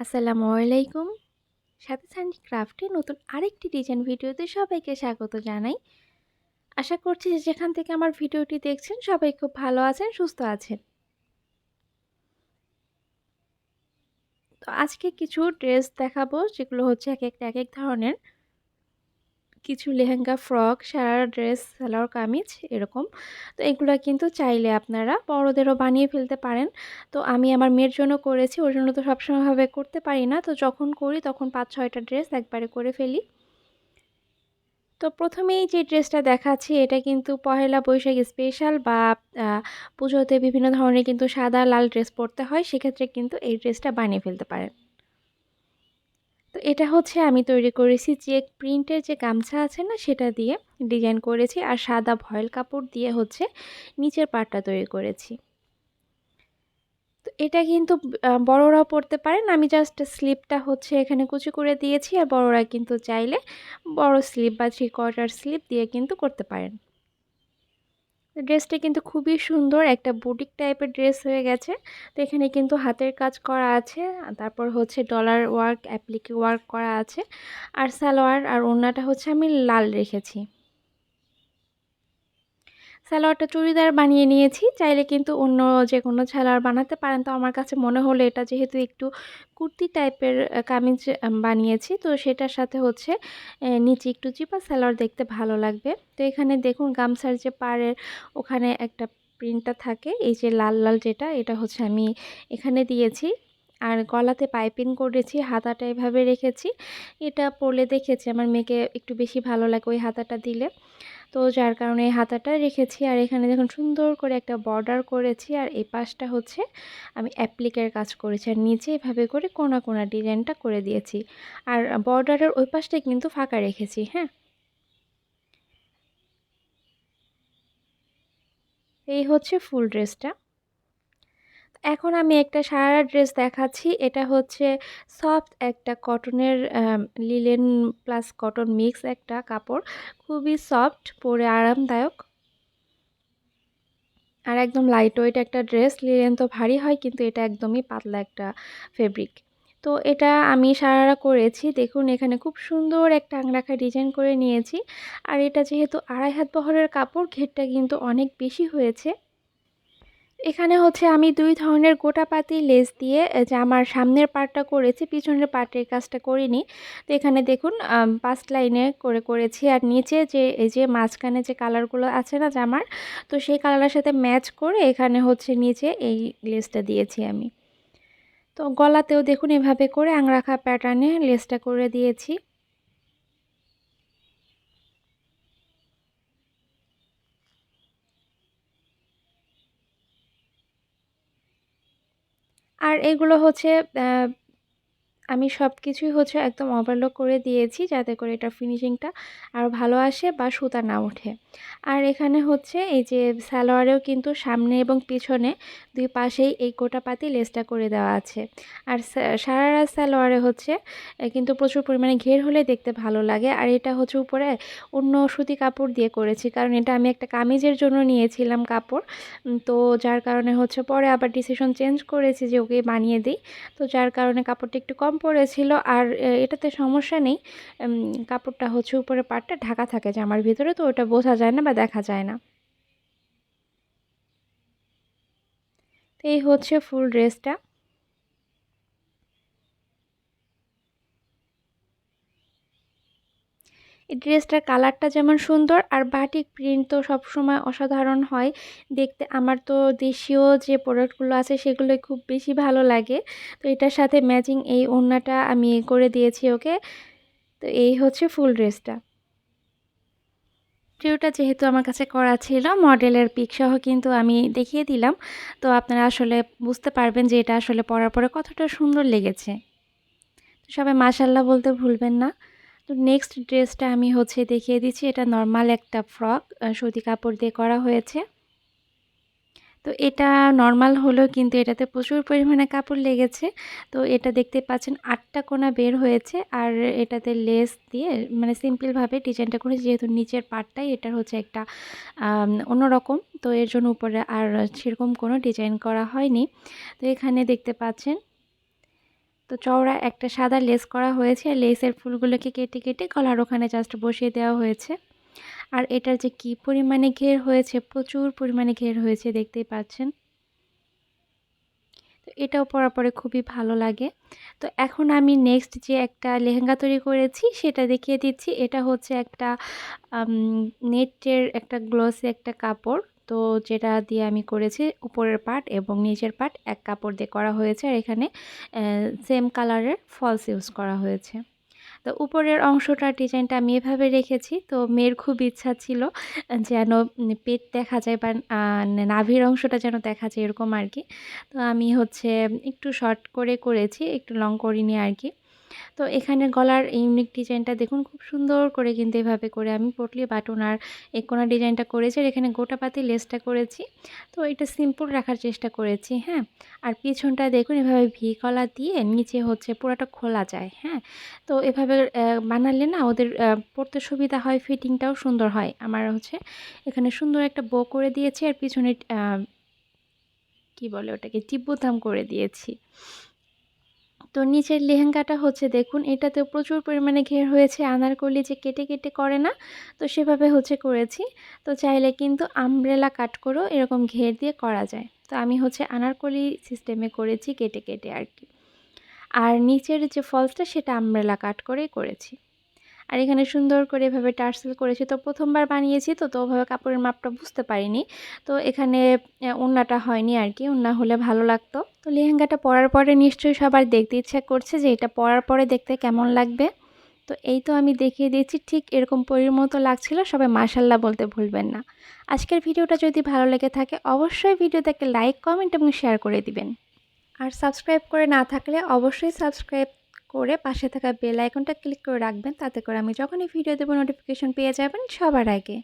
আসসালামু আলাইকুম। সাথে সান্ডি ক্রাফটে নতুন আরেকটি ডিজাইন ভিডিওতে সবাইকে স্বাগত জানাই। আশা করছি যে যেখান থেকে আমার ভিডিওটি দেখছেন সবাই খুব ভালো আছেন, সুস্থ আছেন। তো আজকে কিছু ড্রেস দেখাবো, যেগুলো হচ্ছে এক একটা, এক এক ধরনের। কিছু লেহেঙ্গা, ফ্রক, সারা ড্রেস, সালোয়ার কামিজ এরকম। তো এগুলো কিন্তু চাইলে আপনারা বড়োদেরও বানিয়ে ফেলতে পারেন। তো আমি আমার মেয়ের জন্য করেছি, ওর জন্য তো সবসময়ভাবে করতে পারি না। তো যখন করি তখন পাঁচ ছয়টা ড্রেস একবারে করে ফেলি। তো প্রথমেই যে ড্রেসটা দেখাচ্ছি, এটা কিন্তু পহেলা বৈশাখ স্পেশাল বা পুজোতে বিভিন্ন ধরনের কিন্তু সাদা, লাল ড্রেস পরতে হয়। সেক্ষেত্রে কিন্তু এই ড্রেসটা বানিয়ে ফেলতে পারেন। তো এটা হচ্ছে আমি তৈরি করেছি চেক প্রিন্টের যে গামছা আছে না সেটা দিয়ে ডিজাইন করেছি আর সাদা ভয়েল কাপড় দিয়ে হচ্ছে নিচের পাটটা তৈরি করেছি। তো এটা কিন্তু বড়রাও পড়তে পারেন। আমি জাস্ট স্লিপটা হচ্ছে এখানে কুচি করে দিয়েছি আর বড়রা কিন্তু চাইলে বড় স্লিপ বা থ্রি কোয়ার্টার স্লিপ দিয়ে কিন্তু করতে পারেন। ড্রেসটা কিন্তু খুবই সুন্দর। একটা বুটিক টাইপের ড্রেস হয়ে গেছে। তো এখানে কিন্তু হাতের কাজ করা আছে। তারপর হচ্ছে ডলার ওয়ার্ক, অ্যাপ্লিকে ওয়ার্ক করা আছে। আর সালোয়ার আর ওড়নাটা হচ্ছে আমি লাল রেখেছি। সালোয়ারটা চুড়িদার বানিয়ে নিয়েছি। চাইলে কিন্তু অন্য যে কোনো সালোয়ার বানাতে পারেন। তো আমার কাছে মনে হলো এটা যেহেতু একটু কুর্তি টাইপের কামিজ বানিয়েছি। তো সেটার সাথে হচ্ছে নিচে একটু চিপা সালোয়ার দেখতে ভালো লাগবে। তো এখানে দেখুন গামছার যে পাড়ের ওখানে একটা প্রিন্টটা থাকে। এই যে লাল লাল যেটা, এটা হচ্ছে আমি এখানে দিয়েছি। আর গলাতে পাইপিং করেছি, হাতাটা এভাবে রেখেছি। এটা পরলে দেখেছি আমার মেয়েকে একটু বেশি ভালো লাগে ওই হাতাটা দিলে। তো যার কারণে এই হাতাটা রেখেছি। আর এখানে দেখুন সুন্দর করে একটা বর্ডার করেছি আর এই পাশটা হচ্ছে আমি অ্যাপ্লিকের কাজ করেছি। আর নিচে এভাবে করে কোনা কোনা ডিজাইনটা করে দিয়েছি। আর বর্ডারের ওই পাশটা কিন্তু ফাঁকা রেখেছি হ্যাঁ। এই হচ্ছে ফুল ড্রেসটা এখন আমি একটা সারা ড্রেস দেখাচ্ছি। এটা হচ্ছে সফট একটা কটনের লিলেন প্লাস কটন মিক্স একটা কাপড়। খুবই সফট, পরে আরামদায়ক। আর একদম লাইট ওয়েট একটা ড্রেস। লিলেন তো ভারী হয়, কিন্তু এটা একদমই পাতলা একটা ফেব্রিক তো এটা আমি সারারা করেছি। দেখুন, এখানে খুব সুন্দর একটা আংরাখা ডিজাইন করে নিয়েছি। আর এটা যেহেতু আড়াই হাত বহরের কাপড়, ঘেরটা কিন্তু অনেক বেশি হয়েছে। এখানে হচ্ছে আমি দুই ধরনের গোটা গোটাপাতি লেস দিয়ে জামার সামনের পার্টটা করেছি, পিছনের পার্টের কাজটা করিনি। তো এখানে দেখুন পাঁচ লাইনে করে করেছি। আর নিচে যে, এই যে মাঝখানে যে কালারগুলো আছে না জামার, তো সেই কালারের সাথে ম্যাচ করে এখানে হচ্ছে নিচে এই লেসটা দিয়েছি আমি। তো গলাতেও দেখুন এভাবে করে আংরাখা প্যাটার্নে লেসটা করে দিয়েছি আর এগুলো হচ্ছে আমি সব কিছুই হচ্ছে একদম ওভারলোক করে দিয়েছি যাতে করে এটা ফিনিশিংটা আরও ভালো আসে বা সুতা না ওঠে। আর এখানে হচ্ছে এই যে সালোয়ারেও কিন্তু সামনে এবং পিছনে দুই পাশেই এই গোটাপাতি লেসটা করে দেওয়া আছে। আর সারারা সালোয়ারে হচ্ছে কিন্তু প্রচুর পরিমাণে ঘের হলে দেখতে ভালো লাগে। আর এটা হচ্ছে উপরে অন্য সুতি কাপড় দিয়ে করেছি, কারণ এটা আমি একটা কামিজের জন্য নিয়েছিলাম কাপড়। তো যার কারণে হচ্ছে পরে আবার ডিসিশন চেঞ্জ করেছি যে ওকে বানিয়ে দিই। তো যার কারণে কাপড়টা একটু কম পড়েছিল আর এটাতে সমস্যা নেই। কাপড়টা হচ্ছে উপরে পাটটা ঢাকা থাকে জামার ভিতরে, তো ওটা বোঝা যায় না বা দেখা যায় না। এই হচ্ছে ফুল ড্রেসটা। এই ড্রেসটার কালারটা যেমন সুন্দর আর বাটিক প্রিন্ট তো সবসময় অসাধারণ হয়। দেখতে আমার তো দেশীয় যে প্রোডাক্টগুলো আছে সেগুলোই খুব বেশি ভালো লাগে। তো এটার সাথে ম্যাচিং এই ওড়নাটা আমি করে দিয়েছি ওকে। তো এই হচ্ছে ফুল ড্রেসটা। ট্রিওটা যেহেতু আমার কাছে করা ছিল, মডেলের পিকসহ কিন্তু আমি দেখিয়ে দিলাম। তো আপনারা আসলে বুঝতে পারবেন যে এটা আসলে পরার পরে কতটা সুন্দর লেগেছে। সবাই মাসাল্লাহ বলতে ভুলবেন না। তো নেক্সট ড্রেসটা আমি হচ্ছে দেখিয়ে দিচ্ছি। এটা নর্মাল একটা ফ্রক সুতি কাপড় দিয়ে করা হয়েছে। তো এটা নর্মাল হলেও কিন্তু এটাতে প্রচুর পরিমাণে কাপড় লেগেছে। তো এটা দেখতে পাচ্ছেন আটটা কোনা বের হয়েছে আর এটাতে লেস দিয়ে মানে সিম্পলভাবে ডিজাইনটা করে যেহেতু নিচের পার্টটাই এটার হচ্ছে একটা অন্যরকম। তো এর জন্য উপরে আর সেরকম কোনো ডিজাইন করা হয়নি। তো এখানে দেখতে পাচ্ছেন তো চওড়া একটা সাদা লেস করা হয়েছে। আর লেসের ফুলগুলোকে কেটে কেটে কলার ওখানে জাস্ট বসিয়ে দেওয়া হয়েছে। আর এটার যে কি পরিমাণে ঘের হয়েছে, প্রচুর পরিমাণে ঘের হয়েছে, দেখতেই পাচ্ছেন। এটাও পরা পরে খুবই ভালো লাগে। তো এখন আমি নেক্সট যে একটা লেহেঙ্গা তৈরি করেছি, সেটা দেখিয়ে দিচ্ছি। এটা হচ্ছে একটা নেটের একটা গ্লোসে একটা কাপড়। তো যেটা দিয়ে আমি করেছি উপরের পার্ট এবং নিচের পার্ট এক কাপড় দিয়ে করা হয়েছে। আর এখানে সেম কালারের ফলস ইউজ করা হয়েছে। তো উপরের অংশটা ডিজাইনটা আমি এভাবে রেখেছি। তো মেয়ের খুব ইচ্ছা ছিল যেন পেট দেখা যায় বা নাভির অংশটা যেন দেখা যায় এরকম আর কি। তো আমি হচ্ছে একটু শর্ট করে করেছি, একটু লং করিনি আর কি। তো এখানে গলার ইউনিক ডিজাইনটা দেখুন, খুব সুন্দর করে কিন্তু এভাবে করে আমি পটলি বাটন আর একোনা ডিজাইনটা করেছি আর এখানে গোটা পাতি লেসটা করেছি। তো এটা সিম্পল রাখার চেষ্টা করেছি হ্যাঁ? আর পিছনটা দেখুন, এভাবে ভি কলা দিয়ে নিচে হচ্ছে পুরোটা খোলা যায় হ্যাঁ? তো এভাবে বানালে না ওদের পড়তে সুবিধা হয় ফিটিংটাও সুন্দর হয়। আমার হচ্ছে এখানে সুন্দর একটা বো করে দিয়েছি আর পিছনে কি বলে ওটাকে চিব্বুতাম করে দিয়েছি। তো নিচের লেহেঙ্গাটা হচ্ছে দেখুন এটাতে প্রচুর পরিমাণে ঘের হয়েছে, আনারকলি যে কেটে কেটে করে না, তো সেভাবে হচ্ছে করেছি। তো চাইলে কিন্তু আমব্রেলা কাট করেও এরকম ঘের দিয়ে করা যায়। তো আমি হচ্ছে আনারকলি সিস্টেমে করেছি, কেটে কেটে আর কি। আর নিচের যে ফলসটা সেটা আমব্রেলা কাট করেই করেছি। আর এখানে সুন্দর করে এভাবে টার্সেল করেছি। তো প্রথমবার বানিয়েছি তো তো ওভাবে কাপড়ের মাপটা বুঝতে পারিনি। তো এখানে উন্নাটা হয়নি আর কি উন্না হলে ভালো লাগতো। তো লেহেঙ্গাটা পরার পরে নিশ্চয়ই সবার দেখতে ইচ্ছা করছে যে এটা পরার পরে দেখতে কেমন লাগবে। তো এই তো আমি দেখিয়ে দিয়েছি, ঠিক এরকম পরির মতো লাগছিল, সবাই মাসাল্লাহ বলতে ভুলবেন না। আজকের ভিডিওটা যদি ভালো লেগে থাকে, অবশ্যই ভিডিওটাকে লাইক, কমেন্ট এবং শেয়ার করে দিবেন। আর সাবস্ক্রাইব করে না থাকলে অবশ্যই সাবস্ক্রাইব করে পাশে থাকা বেল আইকনটা ক্লিক করে রাখবেন। তাতে করে আমি যখনই ভিডিও দেবো নোটিফিকেশন পেয়ে যাবেন সবার আগে।